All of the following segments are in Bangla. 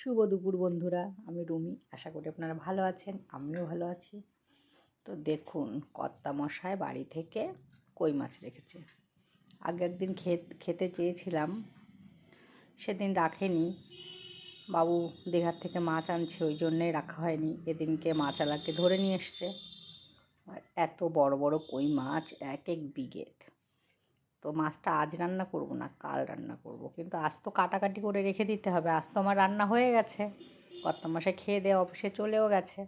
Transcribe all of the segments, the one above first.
শুভ দুপুর বন্ধুরা, আমি রুমি। আশা করি আপনারা ভালো আছেন, আমিও ভালো আছি। তো দেখুন কর্তা মশায় বাড়ি থেকে কই মাছ রেখেছে। আগে একদিন খেতে চেয়েছিলাম, সেদিন রাখেনি। বাবু দীঘার থেকে মাছ আনছে, ওই জন্যেই রাখা হয়নি। এদিনকে মাছালাকে ধরে নিয়ে এসছে। আর এত বড় বড় কই মাছ, এক এক বিঘেত তো মাছটা আজ রান্না করব না, কাল রান্না করব। কিন্তু আজ তো কাটাকাটি করে রেখে দিতে হবে, আজ তো আমার রান্না হয়ে গেছে। কত মাসে খেয়ে দেওয়া অফিসে চলেও গেছে।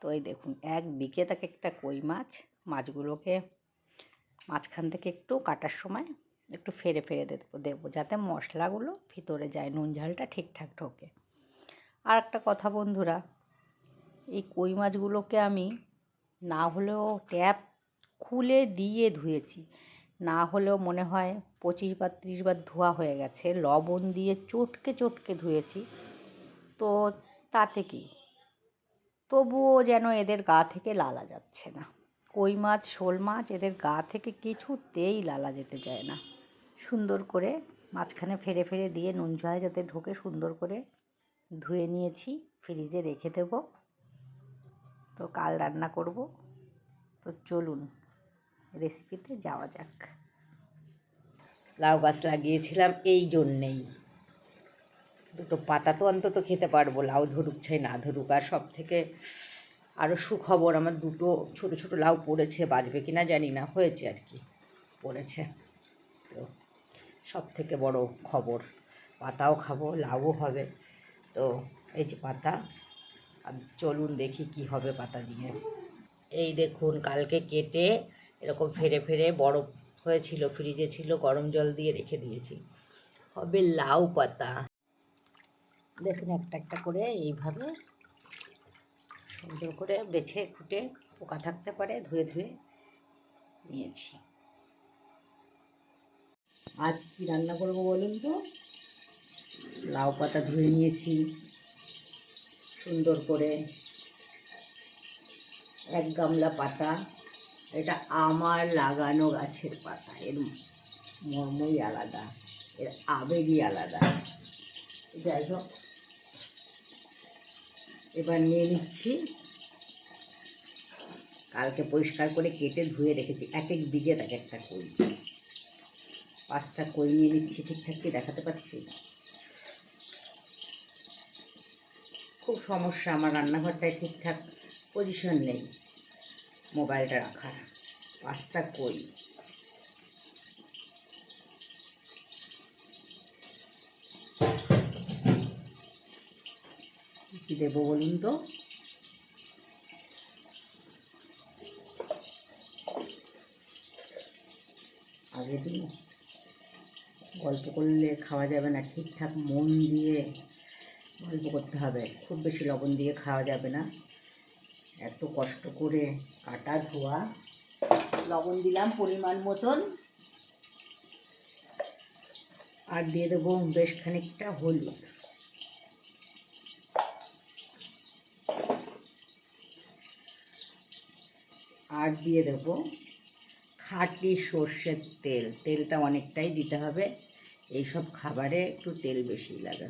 তো এই দেখুন, এক বিকে তাকে একটা কই মাছ, মাছগুলোকে মাঝখান থেকে একটু কাটার সময় একটু ফেরে ফেরে দেবো দেবো, যাতে মশলাগুলো ভিতরে যায়, নুন ঝালটা ঠিকঠাক ঢোকে। আর একটা কথা বন্ধুরা, এই কই মাছগুলোকে আমি না হলেও ট্যাপ খুলে দিয়ে ধুয়েছি। না হলেও মনে হয় পঁচিশ বার ত্রিশ বার ধোয়া হয়ে গেছে। লবণ দিয়ে চটকে চটকে ধুয়েছি। তো তাতে কি? তবুও যেন এদের গা থেকে লালা যাচ্ছে না। কই মাছ, শোল মাছ, এদের গা থেকে কিছুতেই লালা যেতে চায় না। সুন্দর করে মাঝখানে ফেরে ফেরে দিয়ে নুন ঝাল যাতে ঢোকে সুন্দর করে ধুয়ে নিয়েছি। ফ্রিজে রেখে দেব। তো কাল রান্না করব। তো চলুন রেসিপিতে যাওয়া যাক। লাউ গাছ লাগিয়েছিলাম, এই জন্যেই। দুটো পাতা তো অন্তত খেতে পারব, লাউ ধরুক চাই না ধরুক। আর সব থেকে আরও সুখবর, আমার দুটো ছোট ছোট লাউ পড়েছে, বাজবে কি না জানি না, হয়েছে আর কি, পড়েছে। তো সব থেকে বড় খবর, পাতাও খাব, লাউও হবে। তো এই যে পাতা চলুন দেখি কি হবে পাতা দিয়ে। এই দেখুন, কালকে কেটে এরকম ফেরে ফেরে বরফ হয়েছিল ফ্রিজে ছিল, গরম জল দিয়ে রেখে দিয়েছি। হবে লাউ পাতা। দেখুন একটা একটা করে এইভাবে সুন্দর করে বেছে খুঁটে পোকা থাকতে পারে, ধুয়ে ধুয়ে নিয়েছি। আজ কি রান্না করব বলুন তো? লাউ পাতা ধুয়ে নিয়েছি, সুন্দর করে। এক গামলা পাতা। এটা আমার লাগানো গাছের পাতা। এর মর্মই আলাদা, এর আবেগই আলাদা। যাই হোক এবার নিয়ে নিচ্ছি। কালকে পরিষ্কার করে কেটে ধুয়ে রেখেছি। এক এক দিকে এক একটা কই। পাঁচটা কই নিয়ে নিচ্ছি ঠিকঠাক কি দেখাতে পারছি? খুব সমস্যা, আমার রান্নাঘরটায় ঠিকঠাক পজিশন নেই। মোবাইলটা রাখার পাঁচটা কই? কি দেবো বলুন তো? আগের দিন গল্প করলে খাওয়া যাবে না, ঠিকঠাক মন দিয়ে গল্প করতে হবে। খুব বেশি লবণ দিয়ে খাওয়া যাবে না। এত কষ্ট করে কাটা ধোয়া। লবণ দিলাম পরিমাণ মতন। আর দিয়ে দেবো বেশ খানিকটা হলুদ। আর দিয়ে দেবো খাঁটি সর্ষের তেল। তেলটা অনেকটাই দিতে হবে। এইসব খাবারে একটু তেল বেশি লাগে।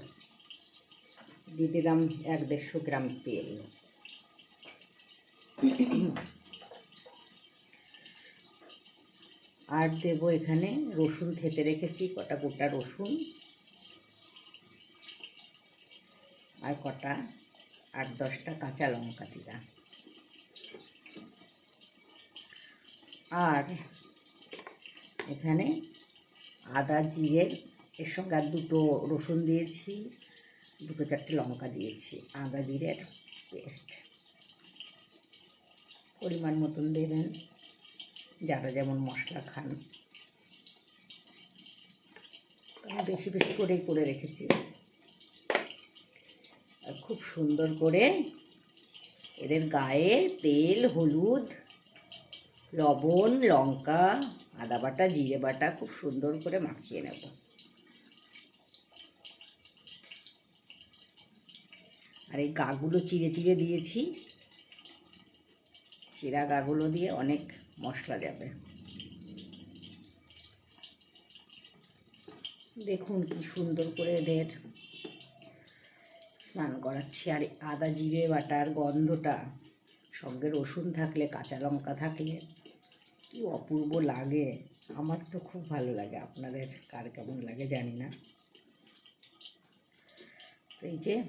দিয়ে দিলাম এক দেড়শো গ্রাম তেল। আর দেব এখানে রসুন খেতে রেখেছি, কটা গোটা রসুন আর কটা আট দশটা কাঁচা লঙ্কা দিলাম আর এখানে আদা, জিরে, এর সঙ্গে আর দুটো রসুন দিয়েছি, দুটো চারটে লঙ্কা দিয়েছি, আদা, জিরের পেস্ট। পরিমাণ মতন দেবেন যারা যেমন মশলা খান। আমি বেশি বেশি করেই করে রেখেছি। আর খুব সুন্দর করে এদের গায়ে তেল, হলুদ, লবণ, লঙ্কা, আদা বাটা, জিরে বাটা খুব সুন্দর করে মাখিয়ে নেব। আর এই গাগুলো চিড়ে চিড়ে দিয়েছি। চিরা গাগুলো দিয়ে অনেক মশলা যাবে। দেখুন কি সুন্দর করে এদের স্নান করাচ্ছি। আর আদা জিরে বাটার গন্ধটা, সঙ্গে রসুন থাকলে, কাঁচা লঙ্কা থাকলে, কি অপূর্ব লাগে। আমার তো খুব ভালো লাগে। আপনাদের কার কেমন লাগে জানি না। তো এই যে,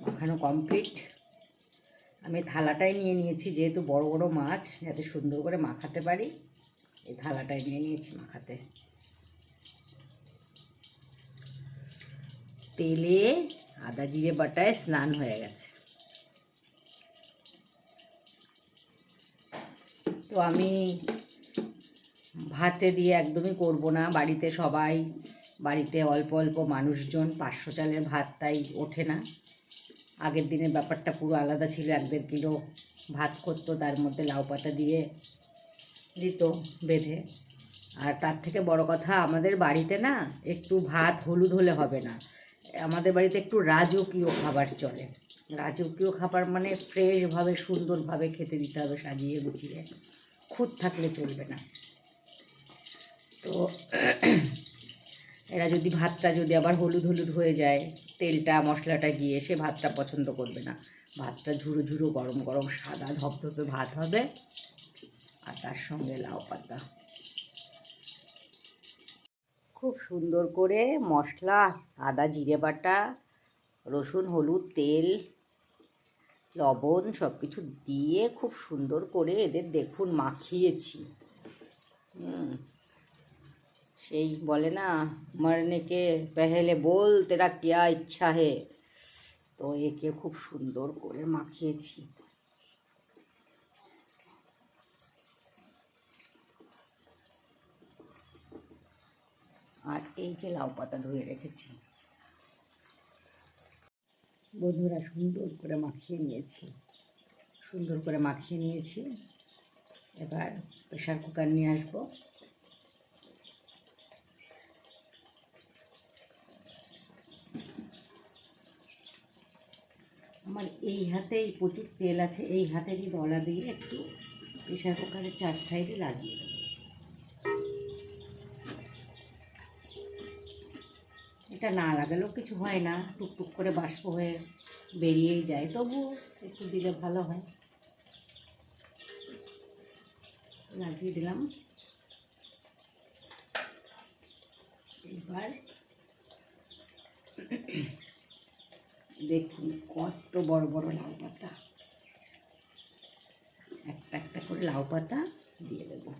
মাখানো কমপ্লিট আমি থালাটাই নিয়ে নিয়েছি, যেহেতু বড় বড় মাছ, যাতে সুন্দর করে মাখাতে পারি। এই থালাটাই নিয়ে নিয়েছি মাখাতে। তেলে আদা জিরে বাটায় স্নান হয়ে গেছে। তো আমি ভাতে দিয়ে একদমই করব না। বাড়িতে সবাই, বাড়িতে অল্প অল্প মানুষজন, পাঁচশো চালের ভাত তাই ওঠে না। আগের দিনের ব্যাপারটা পুরো আলাদা ছিল, এক দেড় কিলো ভাত করতো, তার মধ্যে লাউ পাতা দিয়ে দিত বেঁধে। আর তার থেকে বড় কথা, আমাদের বাড়িতে না একটু ভাত হলুদ হলে হবে না। আমাদের বাড়িতে একটু রাজকীয় খাবার চলে। রাজকীয় খাবার মানে ফ্রেশভাবে, সুন্দরভাবে খেতে দিতে হবে, সাজিয়ে গুছিয়ে। খুঁত থাকলে চলবে না। তো এরা যদি ভাতটা যদি আবার হলুদ হলুদ হয়ে যায় তেলটা, মশলাটা গিয়ে সে ভাতটা পছন্দ করবে না। ভাতটা ঝুরো ঝুরো গরম গরম সাদা ধপধপে ভাত হবে আর তার সঙ্গে লাউ পাতা। খুব সুন্দর করে মশলা, আদা, জিরে বাটা, রসুন, হলুদ, তেল, লবণ সব কিছু দিয়ে খুব সুন্দর করে এদের দেখুন মাখিয়েছি। হুম। সেই বলে না, মরনে কে পেহেলে বল, তেরা কিয়া ইচ্ছা হে। তো একে খুব সুন্দর করে মাখিয়েছি। আর এই যে লাউ পাতা ধুয়ে রেখেছি, বন্ধুরা সুন্দর করে মাখিয়ে নিয়েছি। সুন্দর করে মাখিয়ে নিয়েছি। এবার প্রেশার কুকার নিয়ে আসব। আমার এই হাতেই প্রচুর তেল আছে, এই হাতে হাতেরই ডলা দিয়ে একটু প্রেশার কুকারের চার সাইডে লাগিয়ে দেবো। এটা না লাগালেও কিছু হয় না, টুকটুক করে বাষ্প হয়ে বেরিয়েই যায় তবু একটু দিলে ভালো হয়। লাগিয়ে দিলাম। এবার দেখুন কত বড় বড় লাউ পাতা। একটা একটা করে লাউ পাতা দিয়ে দেবো।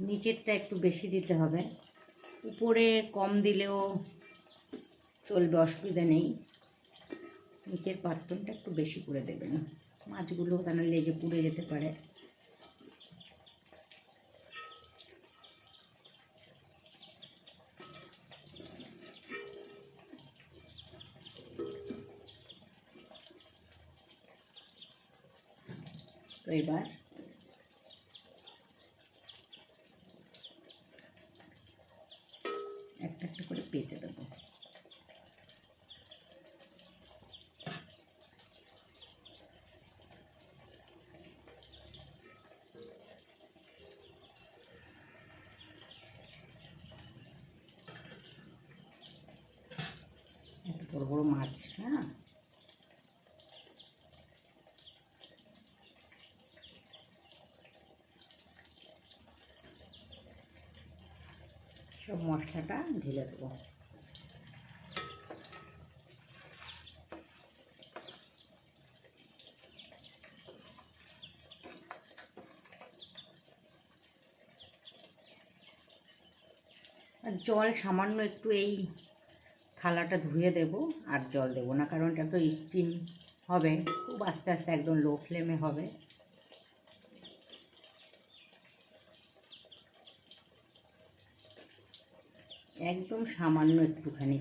নিচেরটা একটু বেশি দিতে হবে। উপরে কম দিলেও চলবে, অসুবিধা নেই। নিচের পাত্রটা একটু বেশি করে দেবেন। মাছগুলো কেন লেগে পুড়ে যেতে পারে। এবার। একটা একটা করে পেতে দেবো। বড় বড় মাছ হ্যাঁ? সব মশলাটা ঢেলে দেবো। জল সামান্য একটু এই থালাটা ধুয়ে দেব আর জল দেব না, কারণ এটা তো স্টিম হবে, খুব আস্তে আস্তে একদম লো ফ্লেমে হবে। একদম সামান্য একটুখানি।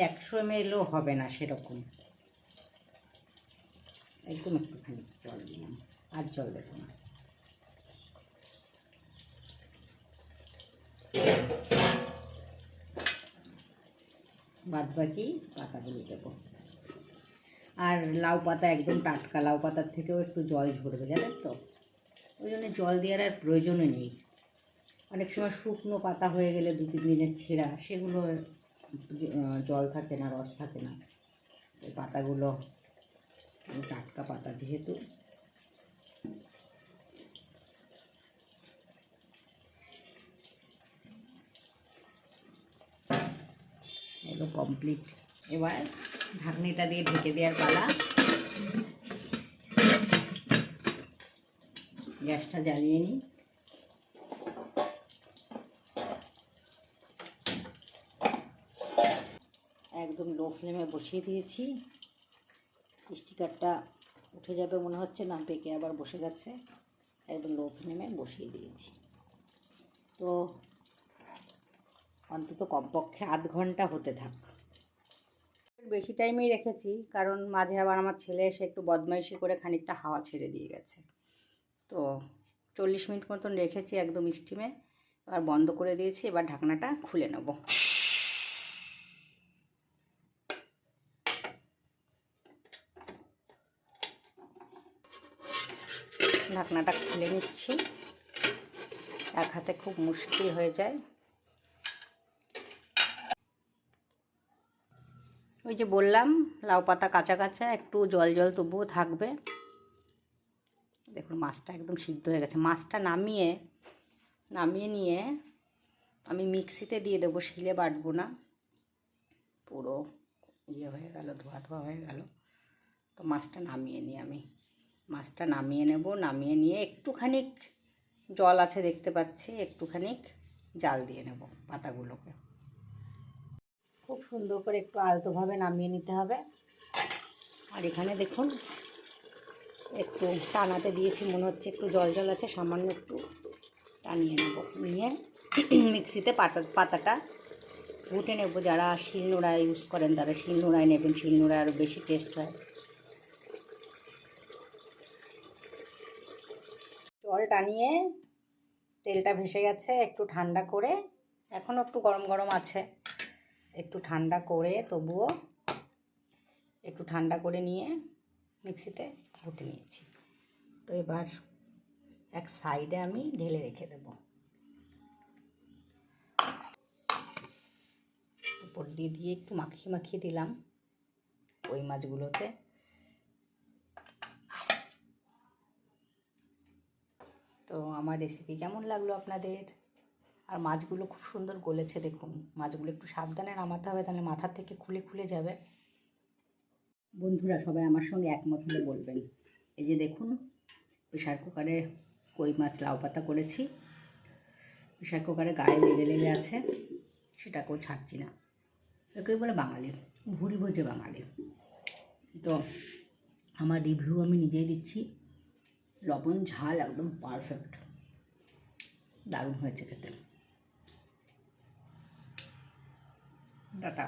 একশো এমএলও হবে না সেরকম। একদম একটুখানি জল দিলাম। আর জল দেবো না। বাদ বাকি পাতাগুলো দেবো। আর লাউ পাতা একদম টাটকা, লাউ পাতার থেকেও একটু জল ঝরবে, জানেন তো? ওই জন্য জল দেওয়ার আর প্রয়োজনও নেই। অনেক সময় শুকনো পাতা হয়ে গেলে দু তিন দিনের ছেঁড়া, সেগুলো জল থাকে না, রস থাকে না। পাতাগুলো টাটকা পাতা যেহেতু এগুলো কমপ্লিট এবার ঢাকনিটা দিয়ে ঢেকে দেওয়ার পালা। গ্যাসটা জ্বালিয়ে নিই। একদম লো ফ্লেমে বসিয়ে দিয়েছি। স্টিকারটা উঠে যাবে মনে হচ্ছে, না পেকে আবার বসে গেছে। একদম লো ফ্লেমে বসিয়ে দিয়েছি। তো অন্তত কমপক্ষে আধ ঘণ্টা হতে থাক। বেশি টাইমেই রেখেছি, কারণ মাঝে আবার আমার ছেলে এসে একটু বদমাইশি করে খানিকটা হাওয়া ছেড়ে দিয়ে গেছে। তো চল্লিশ মিনিট মতন রেখেছি একদম স্টিমে, এবার বন্ধ করে দিয়েছি, এবার ঢাকনাটা খুলে নেব। ঢাকনাটা খুলে নিচ্ছি। এক হাতে খুব মুশকিল হয়ে যায়। ওই যে বললাম, লাউ পাতা কাঁচা কাঁচা, একটু জল জল তবুও থাকবে। দেখুন, মাছটা একদম সিদ্ধ হয়ে গেছে। মাছটা নামিয়ে নামিয়ে নিয়ে আমি মিক্সিতে দিয়ে দেবো, শিলে বাটবো না। পুরো ইয়ে হয়ে গেল, ধোয়া ধোয়া হয়ে গেল। তো মাছটা নামিয়ে নিই আমি। মাছটা নামিয়ে নেব, নামিয়ে নিয়ে একটুখানি জল আছে দেখতে পাচ্ছি একটুখানি জাল দিয়ে নেব পাতাগুলোকে। খুব সুন্দর করে একটু আলতোভাবে নামিয়ে নিতে হবে। আর এখানে দেখুন, একটু টানাতে দিয়েছি, মনে হচ্ছে একটু জল জল আছে, সামান্য একটু টানিয়ে নেব। নিয়ে মিক্সিতে পাতা পাতাটা ঘুটে নেব। যারা শিলনোড়া ইউজ করেন, তারা শিলনোড়ায় নেবেন শিলনোড়ায় আরও বেশি টেস্ট হয়। জল টানিয়ে তেলটা ভেসে গেছে, একটু ঠান্ডা করে। এখনও একটু গরম গরম আছে। একটু ঠান্ডা করে তবুও একটু ঠান্ডা করে নিয়ে মিক্সিতে ঘুটে নিয়েছি। তো এবার এক সাইডে আমি ঢেলে রেখে দেব। উপর দিয়ে দিয়ে একটু মাখিয়ে মাখিয়ে দিলাম ওই মাছগুলোতে। তো আমার রেসিপি কেমন লাগল আপনাদের? আর মাছগুলো খুব সুন্দর গলেছে দেখুন। মাছগুলো একটু সাবধানে নামাতে হবে, তাহলে মাথা থেকে খুলে খুলে যাবে। বন্ধুরা সবাই আমার সঙ্গে একমত হলে বলবেন। এই যে দেখুন প্রেশার কুকারে কই মাছ লাউ পাতা করেছি। প্রেশার কুকারে গায়ে লেগে লেগে আছে, সেটাকেও ছাড়ছি না। একেই বলে বাঙালি, ভুড়ি ভোজে বাঙালি। তো আমার রিভিউ আমি নিজেই দিচ্ছি। লবণ, ঝাল একদম পারফেক্ট দারুণ হয়েছে খেতে। डाटा